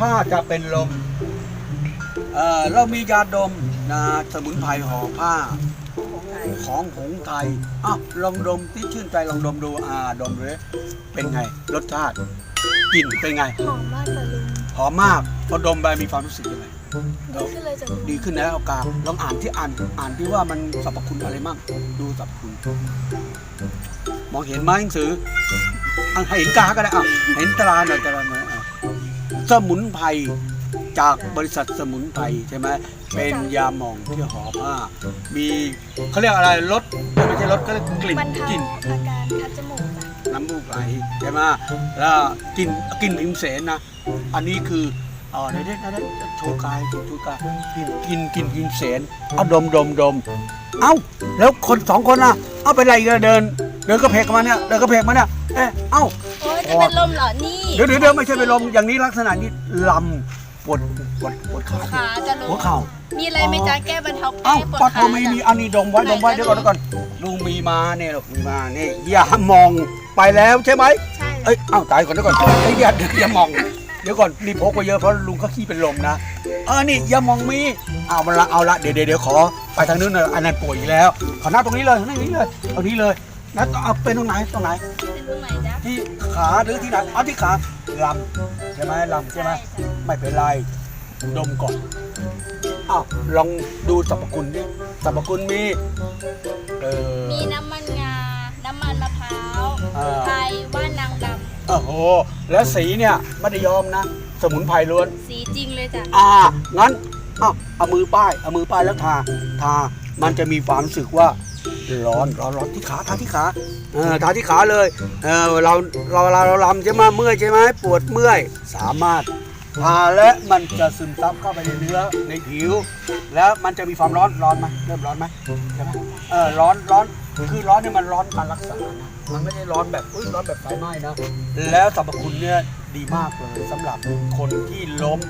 ถ้าจะเป็นลมเอ่อเรามียาดมนะสมุนไพรห่อผ้า ของหงส์ไทยอะลองดมที่ชื่นใจลองดมดูอ่าดมเลยเป็นไงรสชาติกลิ่นเป็นไง หอมมากเลยลุงหอมมากพอดมไปมีความรู้สึกยังไงดีขึ้นเลยจ้ะลุงดีขึ้นแล้วเอากาลองอ่านที่อ่านอ่านที่ว่ามันสรรพคุณอะไรมั่งดูสรรพคุณ มองเห็นไหมหนังสืออะเห็นกาก็ได้อะเห็นตราหน่อยตราหน่อยอะ สมุนไพรจากบริษัทสมุนไพรใช่ไหมเป็นยาหมองที่ห่อผ้า มีเขาเรียกอะไรรสไม่ใช่รสก็เรียกกลิ่นบรรเทากลิ่นอาการคัดจมูกจ้ะน้ำมูกไหลใช่ไหมแล้วกินกินพิมเสนนะ อันนี้คือเอ๋อในเด็กในเด็กโชว์กายโชว์กายกินกินกินพิมเสนเอาดมดมดมเอ้าแล้วคนสองคนน่ะ เอาไปอะไรกันเดิน เดินกระเพกมาเนี่ยเดินกระเพกมาเนี่ยเอ๊ะเอ้า โอ้ยจะเป็นลมเหรอ นี่เดี๋ยวเดี๋ยวเดี๋ยวไม่ใช่ไปลมอย่างนี้ลักษณะนี้ลำปวดปวดปวดขาขาจะลุหัวงเข่า มีอะไรไหมจ๊ะแก้บรรเทาแก้เอ้าปวดปัดขาเอามีมีจ้ะอันนี้ดมไว้ดมไว้ไหนเดี๋ยวก่อนจ๊ะเดี๋ยวก่อนลุงมีมาเนี่ยลูกมีมาเนี่ยอย่ามองไปแล้วใช่ไหมใช่เอ้ยเอ้าตายก่อนเดี๋ยวก่อนไอ้ยอย่าอย่ามอง เดี๋ยวก่อนนี่พกไปเยอะเพราะลุงเขาขี้เป็นลมนะเออนี่อย่ามองมีเอามาละเอาละเดี๋ยวเดี๋ยวเดี๋ยวขอไปทางนู้นหน่อยอันนั้นป่วยอีกแล้ว ขอหน้าตรงนี้เลยนั่งนี้เลยเอานี้เลยนะเอาเป็นตรงไหนตรงไหนเป็น ตรงไหนจ๊ะที่ขาหรือที่ไหนเอาที่ขาลำใช่ไหมลำใช่ไหมจ้ะไม่เป็นไรดมก่อนอ้าวลองดูสรรพคุณดิสรรพคุณมีเออมีน้ำมันงา น้ำมันมะพร้าวอ่าไทยว่านนางดโอ้โหแล้วสีเนี่ยไม่ได้ยอมนะ สมุนไพรล้วนำสีจริงเลยจ้ะอ่างั้นเอาเอามือป้ายเอามือป้ายแล้วทาทามันจะมีความรู้สึกว่า ร้อนร้อนร้อนที่ขาทาที่ขาเออทาที่ขาเลยเออเราเราเราเราลำใช่ไหมเมื่อยใช่ไหมปวดเมื่อยสามารถทาและมันจะซึมซับเข้าไปในเนื้อในผิว แล้วมันจะมีความร้อนร้อนไหมเริ่มร้อนไหมใช่ไหมเออร้อนร้อนคือร้อนเนี่ยมันร้อนการรักษานะมันไม่ได้ร้อนแบบอุ้ยร้อนแบบไฟไหม้นะ แล้วสรรพคุณเนี่ยดีมากเลยสำหรับคนที่ล้ม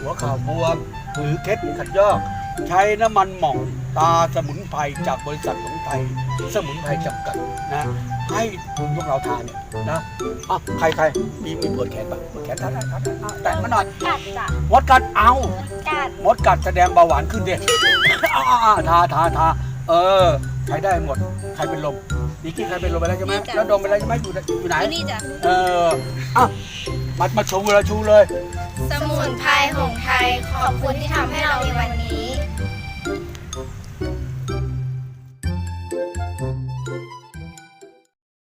หัวเข่าบวมหรือเคล็ดขัดยอก ใช้น้ำมันหม่อง ตาสมุนไพรจากบริษัทสมุนไพรสมุนไพรจำกัดนะให้พวกเราทานเนี่ยนะอะใครใครมีมีปวดแขนปะปวดแขนทานได้ทานได้อะแตะมาหน่อยกัดจ้ะมดกัดเอากัดมดกัดแสดงเบาหวานขึ้นเด็อะอะอะทาทาทาเออใช้ได้หมดใครเป็นลมดีกี้ใครเป็นลมไปแล้วใช่ไหมแล้วดมไปแล้วใช่ไหมอยู่ไหนอยู่ไหนที่นี่จ้ะเอออะมามาชูเลยชูเลย สมุนไพรหงไทยขอบคุณที่ทำให้เราในวันนี้